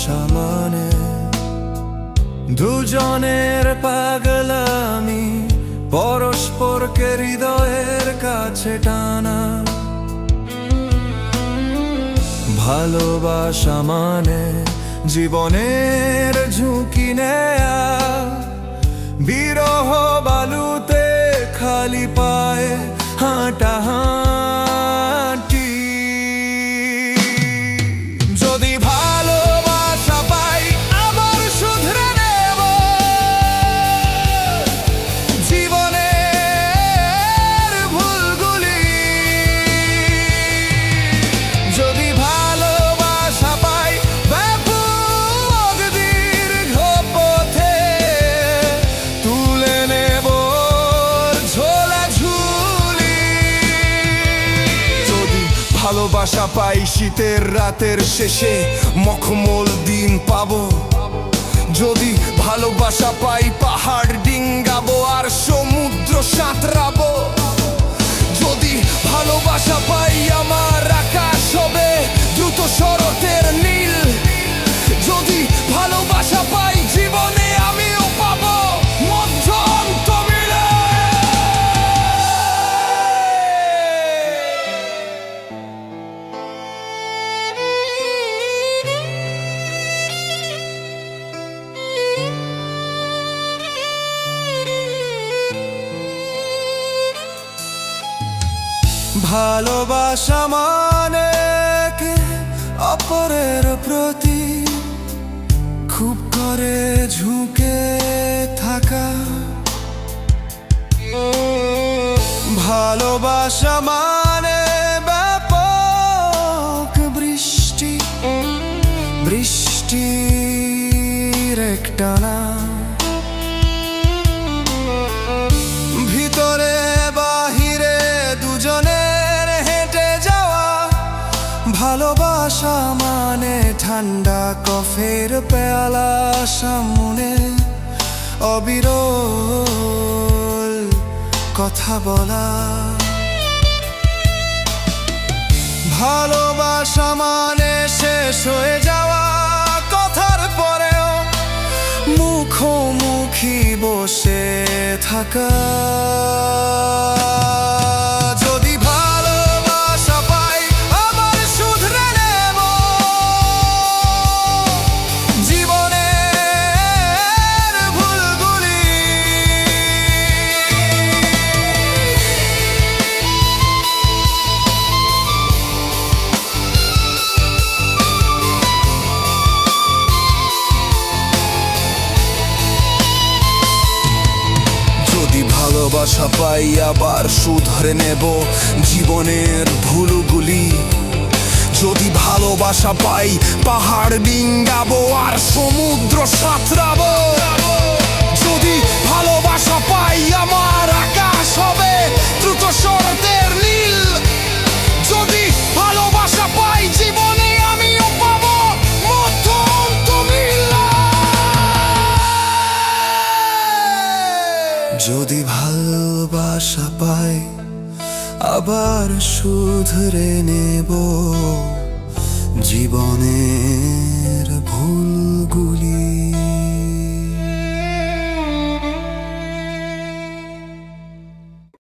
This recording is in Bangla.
ভালোবাসা মানে দুজনের পাগলামি পরস্পরকে হৃদয়ের কাছে টানা। ভালোবাসা মানে জীবনের ঝুঁকি নেয়া। ভালোবাসা পাই শীতের রাতের শেষে। মখমল দিন পাবো। যদি ভালোবাসা পাই পাহাড় ডিঙ্গাবো আর সমুদ্র সাঁতরাবো। ভালোবাসা মানে অপরের প্রতি খুব করে ঝুঁকে থাকা। ভালোবাসা মানে ব্যাপক বৃষ্টি। বৃষ্টির একটানা ঠান্ডা কফের পেয়ালা সামনে অবিরল কথা বলা। ভালোবাসা মানে শেষ হয়ে যাওয়া, কথার পরেও মুখোমুখি বসে থাকা। ভালোবাসা পাই, আবার সুধরে নেব জীবনের ভুলগুলি। যদি ভালোবাসা পাই, পাহাড় ডিঙ্গাবো আর সমুদ্র সাঁতরাবো। যদি যদি ভালোবাসা পাই আবার শুধরে নেব জীবনের ভুল